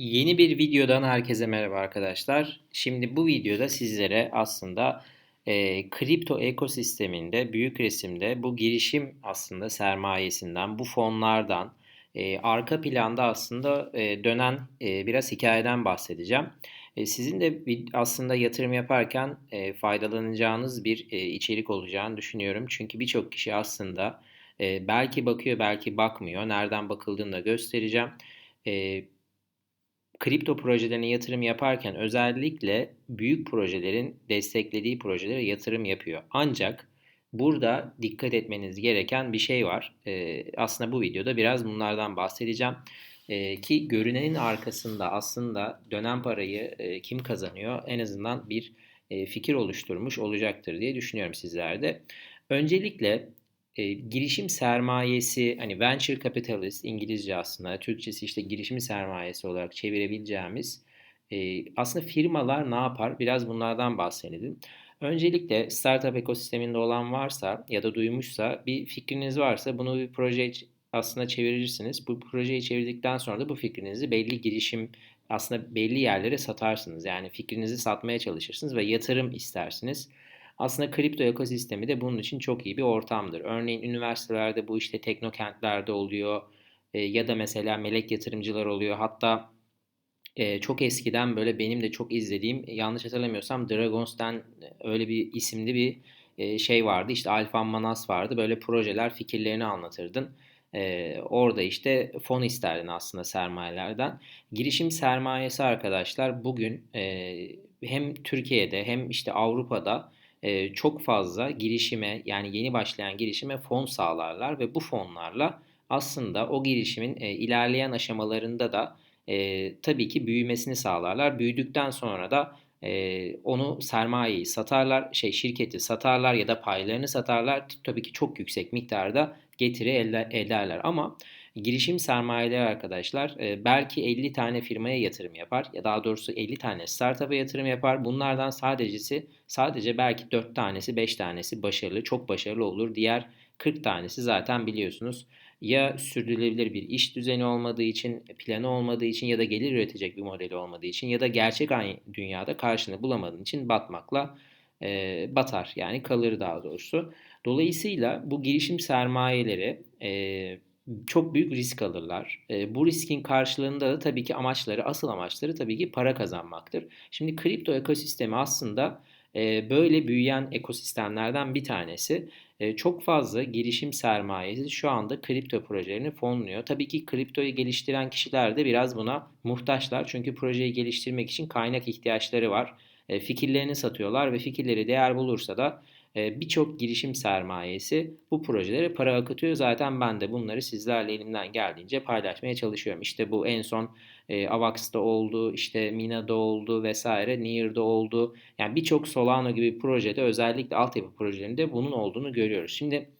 Yeni bir videodan herkese merhaba arkadaşlar. Şimdi bu videoda sizlere aslında e, kripto ekosisteminde büyük resimde bu girişim aslında sermayesinden, bu fonlardan, e, arka planda aslında e, dönen e, biraz hikayeden bahsedeceğim. E, sizin de aslında yatırım yaparken e, faydalanacağınız bir e, içerik olacağını düşünüyorum. Çünkü birçok kişi aslında e, belki bakıyor, belki bakmıyor. Nereden bakıldığını da göstereceğim. E, kripto projelerine yatırım yaparken özellikle büyük projelerin desteklediği projelere yatırım yapıyor. Ancak burada dikkat etmeniz gereken bir şey var. Ee, aslında bu videoda biraz bunlardan bahsedeceğim. Ee, ki görünenin arkasında aslında dönen parayı e, kim kazanıyor en azından bir e, fikir oluşturmuş olacaktır diye düşünüyorum sizlerde. Öncelikle e, girişim sermayesi hani venture capitalist İngilizce aslında Türkçesi işte girişim sermayesi olarak çevirebileceğimiz e, aslında firmalar ne yapar? Biraz bunlardan bahsedelim. Öncelikle startup ekosisteminde olan varsa ya da duymuşsa bir fikriniz varsa bunu bir proje aslında çevirirsiniz. Bu projeyi çevirdikten sonra da bu fikrinizi belli girişim aslında belli yerlere satarsınız. Yani fikrinizi satmaya çalışırsınız ve yatırım istersiniz. Aslında kripto ekosistemi de bunun için çok iyi bir ortamdır. Örneğin üniversitelerde bu işte teknokentlerde oluyor e, ya da mesela melek yatırımcılar oluyor. Hatta e, çok eskiden böyle benim de çok izlediğim yanlış hatırlamıyorsam Dragons'tan öyle bir isimli bir e, şey vardı. İşte Alfa Manas vardı. Böyle projeler fikirlerini anlatırdın. E, orada işte fon isterdin aslında sermayelerden. Girişim sermayesi arkadaşlar bugün e, hem Türkiye'de hem işte Avrupa'da çok fazla girişime yani yeni başlayan girişime fon sağlarlar ve bu fonlarla aslında o girişimin ilerleyen aşamalarında da tabii ki büyümesini sağlarlar. Büyüdükten sonra da onu sermayeyi satarlar, şey şirketi satarlar ya da paylarını satarlar. Tabii ki çok yüksek miktarda getiri elde ederler ama girişim sermayeleri arkadaşlar belki 50 tane firmaya yatırım yapar ya daha doğrusu 50 tane startup'a yatırım yapar. Bunlardan sadecesi sadece belki 4 tanesi 5 tanesi başarılı çok başarılı olur. Diğer 40 tanesi zaten biliyorsunuz ya sürdürülebilir bir iş düzeni olmadığı için, planı olmadığı için ya da gelir üretecek bir modeli olmadığı için ya da gerçek dünyada karşını bulamadığın için batmakla e, batar. Yani kalır daha doğrusu. Dolayısıyla bu girişim sermayeleri e, çok büyük risk alırlar. E, bu riskin karşılığında da tabii ki amaçları, asıl amaçları tabii ki para kazanmaktır. Şimdi kripto ekosistemi aslında e, böyle büyüyen ekosistemlerden bir tanesi. E, çok fazla girişim sermayesi şu anda kripto projelerini fonluyor. Tabii ki kriptoyu geliştiren kişiler de biraz buna muhtaçlar. Çünkü projeyi geliştirmek için kaynak ihtiyaçları var. E, fikirlerini satıyorlar ve fikirleri değer bulursa da birçok girişim sermayesi bu projelere para akıtıyor. Zaten ben de bunları sizlerle elimden geldiğince paylaşmaya çalışıyorum. İşte bu en son e, Avax'ta oldu, işte Mina'da oldu vesaire, Near'da oldu. Yani birçok Solana gibi projede özellikle altyapı projelerinde bunun olduğunu görüyoruz. Şimdi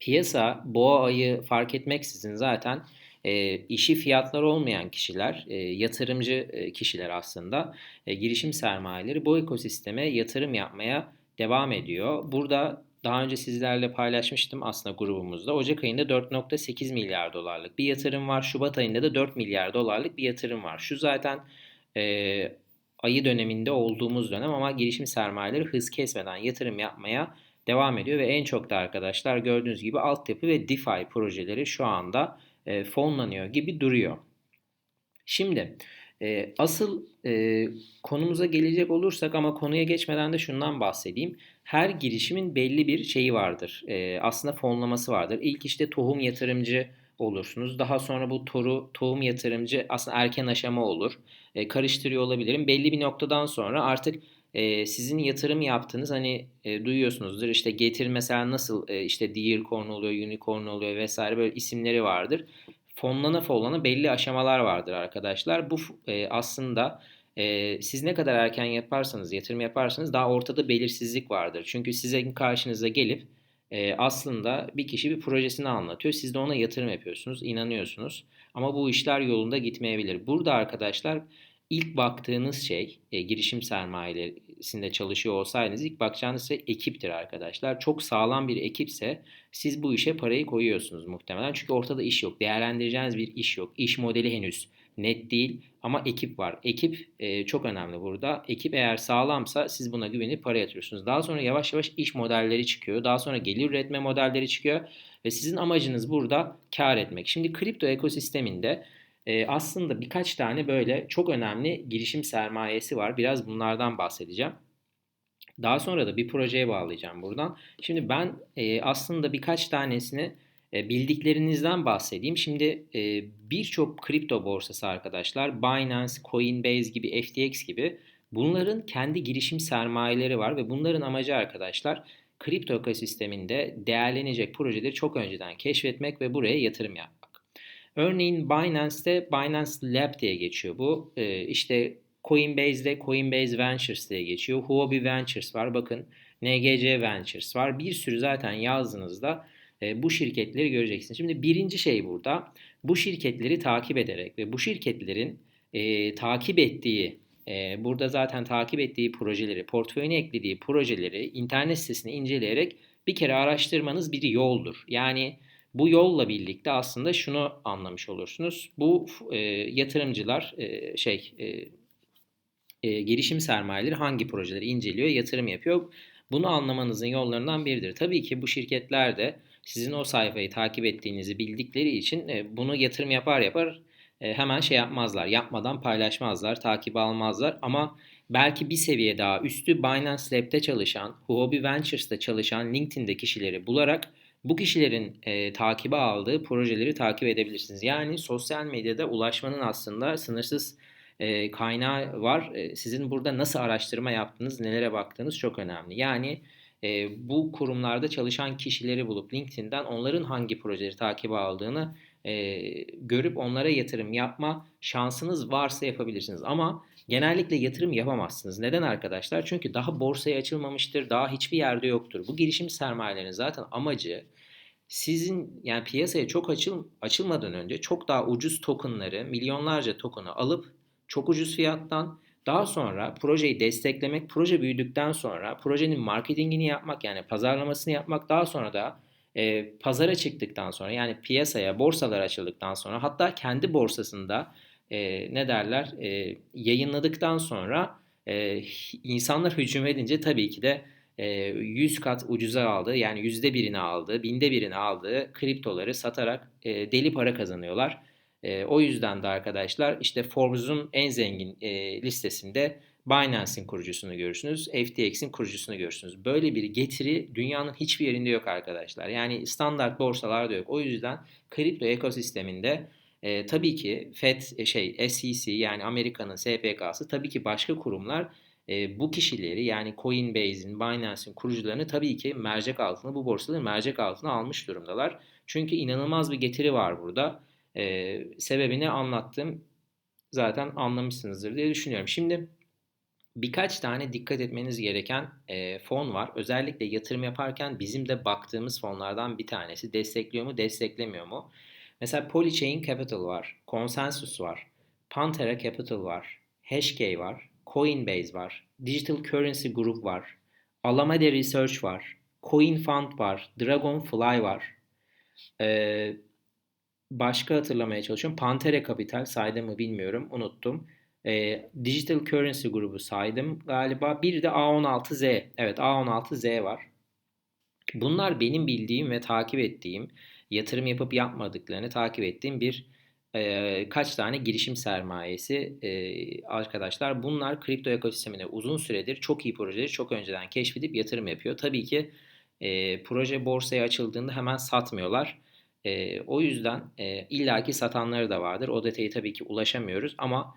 piyasa boğa ayı fark etmeksizin zaten e, işi fiyatlar olmayan kişiler, e, yatırımcı e, kişiler aslında, e, girişim sermayeleri bu ekosisteme yatırım yapmaya devam ediyor. Burada daha önce sizlerle paylaşmıştım aslında grubumuzda. Ocak ayında 4.8 milyar dolarlık bir yatırım var. Şubat ayında da 4 milyar dolarlık bir yatırım var. Şu zaten e, ayı döneminde olduğumuz dönem ama girişim sermayeleri hız kesmeden yatırım yapmaya devam ediyor ve en çok da arkadaşlar gördüğünüz gibi altyapı ve DeFi projeleri şu anda e, fonlanıyor gibi duruyor. Şimdi e, asıl e, konumuza gelecek olursak ama konuya geçmeden de şundan bahsedeyim. Her girişimin belli bir şeyi vardır. E, aslında fonlaması vardır. İlk işte tohum yatırımcı olursunuz. Daha sonra bu toru tohum yatırımcı aslında erken aşama olur. E, karıştırıyor olabilirim. Belli bir noktadan sonra artık e, sizin yatırım yaptığınız hani e, duyuyorsunuzdur işte getir mesela nasıl e, işte Deercorn oluyor, Unicorn oluyor vesaire böyle isimleri vardır fonlana fonlana belli aşamalar vardır arkadaşlar. Bu e, aslında e, siz ne kadar erken yaparsanız, yatırım yaparsanız daha ortada belirsizlik vardır. Çünkü sizin karşınıza gelip e, aslında bir kişi bir projesini anlatıyor. Siz de ona yatırım yapıyorsunuz, inanıyorsunuz. Ama bu işler yolunda gitmeyebilir. Burada arkadaşlar ilk baktığınız şey e, girişim sermayesinde çalışıyor olsaydınız ilk bakacağınız şey ekiptir arkadaşlar. Çok sağlam bir ekipse siz bu işe parayı koyuyorsunuz muhtemelen. Çünkü ortada iş yok. Değerlendireceğiniz bir iş yok. İş modeli henüz net değil ama ekip var. Ekip e, çok önemli burada. Ekip eğer sağlamsa siz buna güvenip para yatırıyorsunuz. Daha sonra yavaş yavaş iş modelleri çıkıyor. Daha sonra gelir üretme modelleri çıkıyor ve sizin amacınız burada kar etmek. Şimdi kripto ekosisteminde e, aslında birkaç tane böyle çok önemli girişim sermayesi var. Biraz bunlardan bahsedeceğim. Daha sonra da bir projeye bağlayacağım buradan. Şimdi ben e, aslında birkaç tanesini e, bildiklerinizden bahsedeyim. Şimdi e, birçok kripto borsası arkadaşlar Binance, Coinbase gibi, FTX gibi bunların kendi girişim sermayeleri var ve bunların amacı arkadaşlar kripto ekosisteminde değerlenecek projeleri çok önceden keşfetmek ve buraya yatırım yapmak. Örneğin Binance'te Binance Lab diye geçiyor bu. E, işte Coinbase'de Coinbase Ventures diye geçiyor. Huobi Ventures var. Bakın NGC Ventures var. Bir sürü zaten yazdığınızda e, bu şirketleri göreceksiniz. Şimdi birinci şey burada bu şirketleri takip ederek ve bu şirketlerin e, takip ettiği e, burada zaten takip ettiği projeleri, portföyüne eklediği projeleri internet sitesini inceleyerek bir kere araştırmanız bir yoldur. Yani bu yolla birlikte aslında şunu anlamış olursunuz. Bu e, yatırımcılar e, şey e, e, girişim sermayeleri hangi projeleri inceliyor, yatırım yapıyor. Bunu anlamanızın yollarından biridir. Tabii ki bu şirketler de sizin o sayfayı takip ettiğinizi bildikleri için e, bunu yatırım yapar yapar e, hemen şey yapmazlar. Yapmadan paylaşmazlar, takip almazlar ama belki bir seviye daha üstü Binance Lab'de çalışan, Huobi Ventures'ta çalışan LinkedIn'de kişileri bularak bu kişilerin e, takibe aldığı projeleri takip edebilirsiniz. Yani sosyal medyada ulaşmanın aslında sınırsız e, kaynağı var. E, sizin burada nasıl araştırma yaptığınız, nelere baktığınız çok önemli. Yani e, bu kurumlarda çalışan kişileri bulup LinkedIn'den onların hangi projeleri takibe aldığını e, görüp onlara yatırım yapma şansınız varsa yapabilirsiniz. Ama genellikle yatırım yapamazsınız. Neden arkadaşlar? Çünkü daha borsaya açılmamıştır, daha hiçbir yerde yoktur. Bu girişim sermayelerinin zaten amacı sizin yani piyasaya çok açıl, açılmadan önce çok daha ucuz tokenları, milyonlarca token'ı alıp çok ucuz fiyattan daha sonra projeyi desteklemek, proje büyüdükten sonra projenin marketingini yapmak yani pazarlamasını yapmak daha sonra da e, pazara çıktıktan sonra yani piyasaya borsalar açıldıktan sonra hatta kendi borsasında e, ne derler e, yayınladıktan sonra e, insanlar hücum edince tabii ki de 100 kat ucuza aldığı yani yüzde birini aldığı, binde birini aldığı kriptoları satarak deli para kazanıyorlar. O yüzden de arkadaşlar işte Forbes'un en zengin listesinde Binance'in kurucusunu görürsünüz, FTX'in kurucusunu görürsünüz. Böyle bir getiri dünyanın hiçbir yerinde yok arkadaşlar. Yani standart borsalarda yok. O yüzden kripto ekosisteminde e, tabii ki FED şey SEC yani Amerika'nın SPK'sı tabii ki başka kurumlar e, bu kişileri yani Coinbase'in, Binance'in kurucularını tabii ki mercek altına bu borsaları mercek altına almış durumdalar. Çünkü inanılmaz bir getiri var burada. E, sebebini anlattım. Zaten anlamışsınızdır diye düşünüyorum. Şimdi birkaç tane dikkat etmeniz gereken e, fon var. Özellikle yatırım yaparken bizim de baktığımız fonlardan bir tanesi. Destekliyor mu, desteklemiyor mu? Mesela Polychain Capital var, Consensus var, Pantera Capital var, Hashkey var, Coinbase var, Digital Currency Group var, Alameda Research var, Coin Fund var, Dragonfly var. Ee, başka hatırlamaya çalışıyorum. Pantera Capital saydım mı bilmiyorum. Unuttum. E, Digital Currency grubu saydım galiba. Bir de A16Z. Evet A16Z var. Bunlar benim bildiğim ve takip ettiğim, yatırım yapıp yapmadıklarını takip ettiğim bir kaç tane girişim sermayesi arkadaşlar. Bunlar kripto ekosistemine uzun süredir çok iyi projeleri çok önceden keşfedip yatırım yapıyor. Tabii ki proje borsaya açıldığında hemen satmıyorlar. O yüzden illaki satanları da vardır. O detayı tabii ki ulaşamıyoruz ama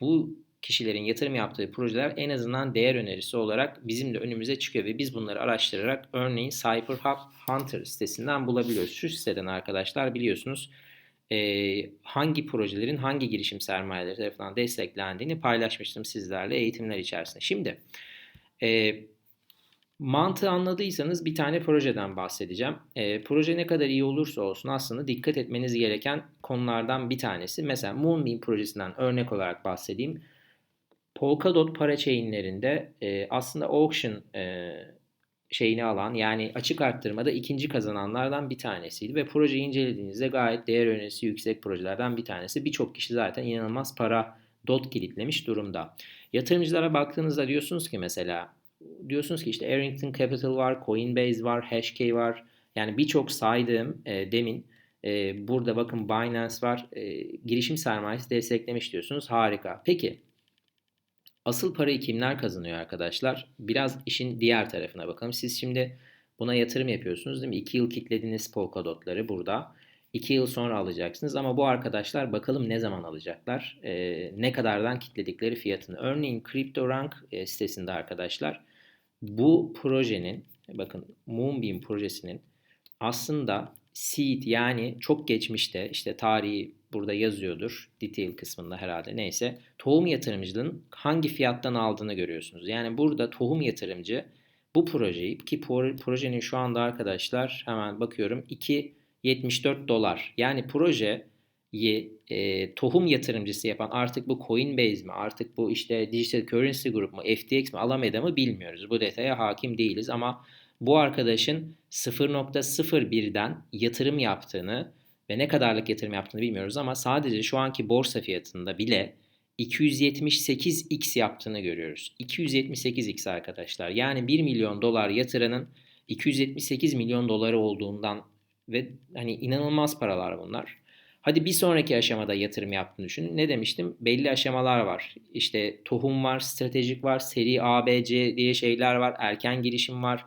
bu kişilerin yatırım yaptığı projeler en azından değer önerisi olarak bizim de önümüze çıkıyor ve biz bunları araştırarak örneğin Cypher Hunter sitesinden bulabiliyoruz. Şu siteden arkadaşlar biliyorsunuz e, hangi projelerin hangi girişim sermayeleri tarafından desteklendiğini paylaşmıştım sizlerle eğitimler içerisinde. Şimdi e, Mantığı anladıysanız bir tane projeden bahsedeceğim. E, proje ne kadar iyi olursa olsun aslında dikkat etmeniz gereken konulardan bir tanesi. Mesela Moonbeam projesinden örnek olarak bahsedeyim. Polkadot parachainlerinde e, aslında auction e, şeyini alan yani açık arttırmada ikinci kazananlardan bir tanesiydi ve projeyi incelediğinizde gayet değer önerisi yüksek projelerden bir tanesi. Birçok kişi zaten inanılmaz para dot kilitlemiş durumda. Yatırımcılara baktığınızda diyorsunuz ki mesela diyorsunuz ki işte Arrington Capital var, Coinbase var, Hashkey var. Yani birçok saydığım e, demin e, burada bakın Binance var. E, girişim sermayesi desteklemiş diyorsunuz. Harika. Peki asıl parayı kimler kazanıyor arkadaşlar? Biraz işin diğer tarafına bakalım. Siz şimdi buna yatırım yapıyorsunuz değil mi? 2 yıl kitlediğiniz Polkadot'ları burada. 2 yıl sonra alacaksınız ama bu arkadaşlar bakalım ne zaman alacaklar? E, ne kadardan kitledikleri fiyatını. Örneğin CryptoRank e, sitesinde arkadaşlar bu projenin bakın Moonbeam projesinin aslında seed yani çok geçmişte işte tarihi burada yazıyordur. Detail kısmında herhalde neyse. Tohum yatırımcının hangi fiyattan aldığını görüyorsunuz. Yani burada tohum yatırımcı bu projeyi ki projenin şu anda arkadaşlar hemen bakıyorum 2.74 dolar. Yani proje e, tohum yatırımcısı yapan artık bu Coinbase mi artık bu işte Digital Currency Group mu FTX mi Alameda mı bilmiyoruz. Bu detaya hakim değiliz ama bu arkadaşın 0.01'den yatırım yaptığını ve ne kadarlık yatırım yaptığını bilmiyoruz ama sadece şu anki borsa fiyatında bile 278x yaptığını görüyoruz. 278x arkadaşlar. Yani 1 milyon dolar yatıranın 278 milyon doları olduğundan ve hani inanılmaz paralar bunlar. Hadi bir sonraki aşamada yatırım yaptığını düşünün. Ne demiştim? Belli aşamalar var. İşte tohum var, stratejik var, seri A, B, C diye şeyler var, erken girişim var.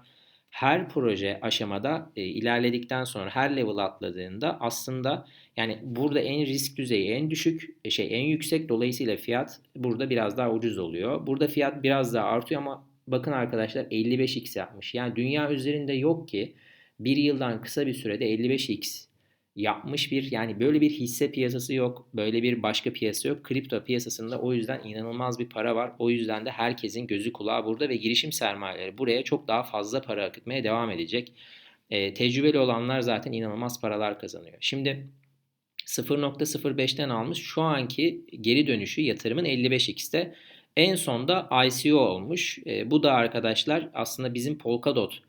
Her proje aşamada e, ilerledikten sonra her level atladığında aslında yani burada en risk düzeyi en düşük, e, şey en yüksek dolayısıyla fiyat burada biraz daha ucuz oluyor. Burada fiyat biraz daha artıyor ama bakın arkadaşlar 55x yapmış. Yani dünya üzerinde yok ki bir yıldan kısa bir sürede 55x yapmış bir yani böyle bir hisse piyasası yok. Böyle bir başka piyasa yok. Kripto piyasasında o yüzden inanılmaz bir para var. O yüzden de herkesin gözü kulağı burada ve girişim sermayeleri buraya çok daha fazla para akıtmaya devam edecek. E, tecrübeli olanlar zaten inanılmaz paralar kazanıyor. Şimdi 0.05'ten almış. Şu anki geri dönüşü yatırımın 55x'te. En sonda ICO olmuş. E, bu da arkadaşlar aslında bizim Polkadot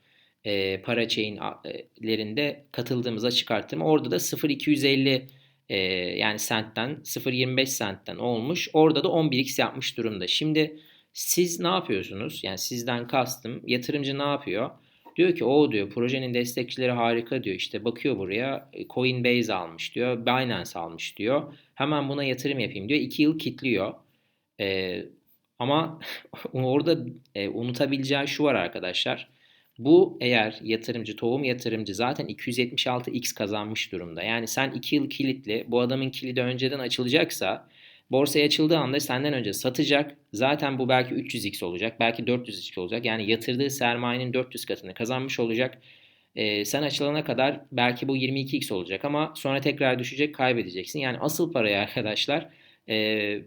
e, parachain'lerinde katıldığımız açık orada da 0.250 e, yani sentten 0.25 sentten olmuş. Orada da 11x yapmış durumda. Şimdi siz ne yapıyorsunuz? Yani sizden kastım yatırımcı ne yapıyor? Diyor ki o diyor projenin destekçileri harika diyor. İşte bakıyor buraya Coinbase almış diyor. Binance almış diyor. Hemen buna yatırım yapayım diyor. 2 yıl kitliyor. Ee, ama orada e, unutabileceği şu var arkadaşlar. Bu eğer yatırımcı, tohum yatırımcı zaten 276x kazanmış durumda. Yani sen 2 yıl kilitli, bu adamın kilidi önceden açılacaksa borsaya açıldığı anda senden önce satacak. Zaten bu belki 300x olacak, belki 400x olacak. Yani yatırdığı sermayenin 400 katını kazanmış olacak. Ee, sen açılana kadar belki bu 22x olacak ama sonra tekrar düşecek, kaybedeceksin. Yani asıl parayı arkadaşlar e,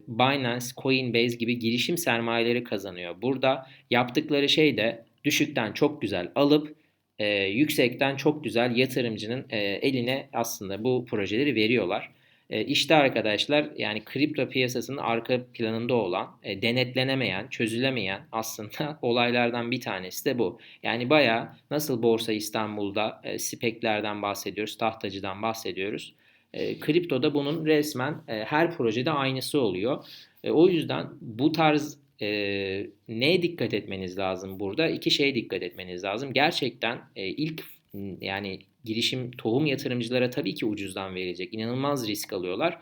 Binance, Coinbase gibi girişim sermayeleri kazanıyor. Burada yaptıkları şey de düşükten çok güzel alıp e, yüksekten çok güzel yatırımcının e, eline aslında bu projeleri veriyorlar. E, işte arkadaşlar yani kripto piyasasının arka planında olan, e, denetlenemeyen, çözülemeyen aslında olaylardan bir tanesi de bu. Yani baya nasıl Borsa İstanbul'da e, speklerden bahsediyoruz, tahtacıdan bahsediyoruz. E, kriptoda bunun resmen e, her projede aynısı oluyor. E, o yüzden bu tarz e, neye dikkat etmeniz lazım burada? İki şeye dikkat etmeniz lazım. Gerçekten e, ilk yani girişim tohum yatırımcılara tabii ki ucuzdan verilecek. İnanılmaz risk alıyorlar.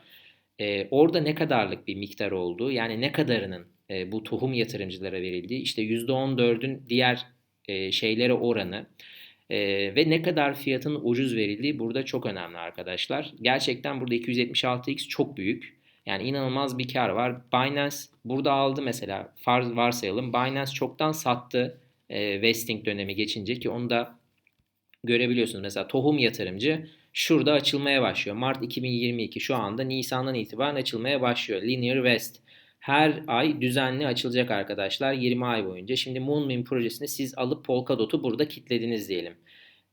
E, orada ne kadarlık bir miktar olduğu yani ne kadarının e, bu tohum yatırımcılara verildiği işte %14'ün diğer e, şeylere oranı e, ve ne kadar fiyatın ucuz verildiği burada çok önemli arkadaşlar. Gerçekten burada 276x çok büyük. Yani inanılmaz bir kar var. Binance burada aldı mesela farz varsayalım. Binance çoktan sattı e, vesting dönemi geçince ki onu da görebiliyorsunuz. Mesela tohum yatırımcı şurada açılmaya başlıyor. Mart 2022 şu anda Nisan'dan itibaren açılmaya başlıyor. Linear West. Her ay düzenli açılacak arkadaşlar 20 ay boyunca. Şimdi Moonbeam projesini siz alıp Polkadot'u burada kitlediniz diyelim.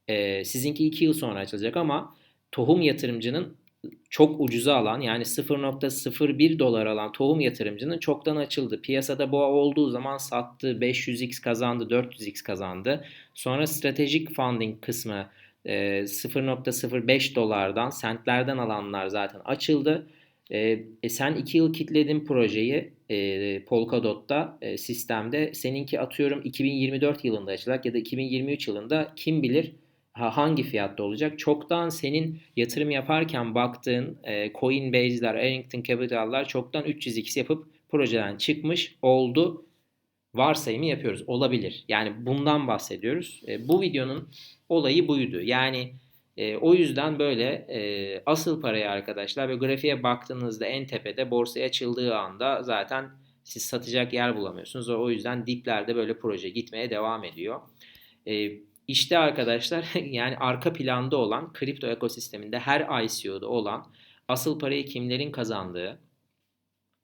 Ee, sizinki 2 yıl sonra açılacak ama tohum yatırımcının çok ucuza alan yani 0.01 dolar alan tohum yatırımcının çoktan açıldı. Piyasada boğa olduğu zaman sattı, 500x kazandı, 400x kazandı. Sonra stratejik funding kısmı 0.05 dolardan, sentlerden alanlar zaten açıldı. E, sen 2 yıl kitledin projeyi e, Polkadot'ta e, sistemde. Seninki atıyorum 2024 yılında açılacak ya da 2023 yılında kim bilir hangi fiyatta olacak? Çoktan senin yatırım yaparken baktığın e, Coinbase'ler, Arlington Capital'lar çoktan 300x yapıp projeden çıkmış oldu. Varsayımı yapıyoruz. Olabilir. Yani bundan bahsediyoruz. E, bu videonun olayı buydu. Yani e, o yüzden böyle e, asıl parayı arkadaşlar ve grafiğe baktığınızda en tepede borsaya açıldığı anda zaten siz satacak yer bulamıyorsunuz. O yüzden diplerde böyle proje gitmeye devam ediyor. E, işte arkadaşlar yani arka planda olan kripto ekosisteminde her ICO'da olan asıl parayı kimlerin kazandığı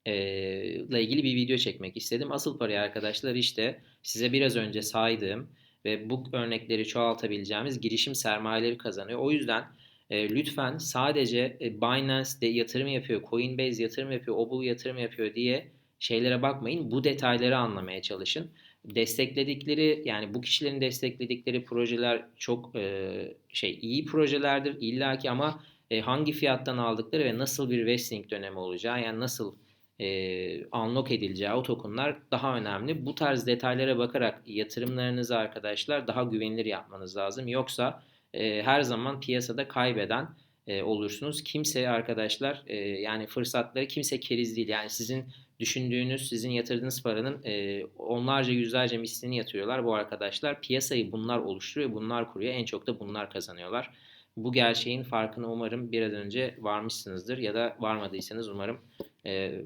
ile ilgili bir video çekmek istedim. Asıl parayı arkadaşlar işte size biraz önce saydığım ve bu örnekleri çoğaltabileceğimiz girişim sermayeleri kazanıyor. O yüzden e, lütfen sadece e, Binance'de yatırım yapıyor, Coinbase yatırım yapıyor, Obul yatırım yapıyor diye şeylere bakmayın. Bu detayları anlamaya çalışın. Destekledikleri yani bu kişilerin destekledikleri projeler çok e, şey iyi projelerdir illaki ama e, hangi fiyattan aldıkları ve nasıl bir vesting dönemi olacağı yani nasıl e, unlock edileceği o tokenlar daha önemli. Bu tarz detaylara bakarak yatırımlarınızı arkadaşlar daha güvenilir yapmanız lazım. Yoksa e, her zaman piyasada kaybeden e, olursunuz. Kimse arkadaşlar e, yani fırsatları kimse keriz değil. Yani sizin düşündüğünüz, sizin yatırdığınız paranın e, onlarca yüzlerce mislini yatırıyorlar bu arkadaşlar. Piyasayı bunlar oluşturuyor, bunlar kuruyor. En çok da bunlar kazanıyorlar. Bu gerçeğin farkına umarım bir an önce varmışsınızdır ya da varmadıysanız umarım e,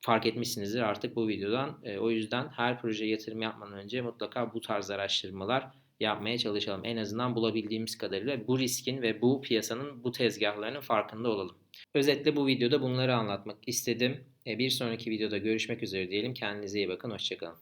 fark etmişsinizdir artık bu videodan. E, o yüzden her proje yatırım yapmadan önce mutlaka bu tarz araştırmalar yapmaya çalışalım. En azından bulabildiğimiz kadarıyla bu riskin ve bu piyasanın bu tezgahlarının farkında olalım. Özetle bu videoda bunları anlatmak istedim. E, bir sonraki videoda görüşmek üzere diyelim. Kendinize iyi bakın. Hoşçakalın.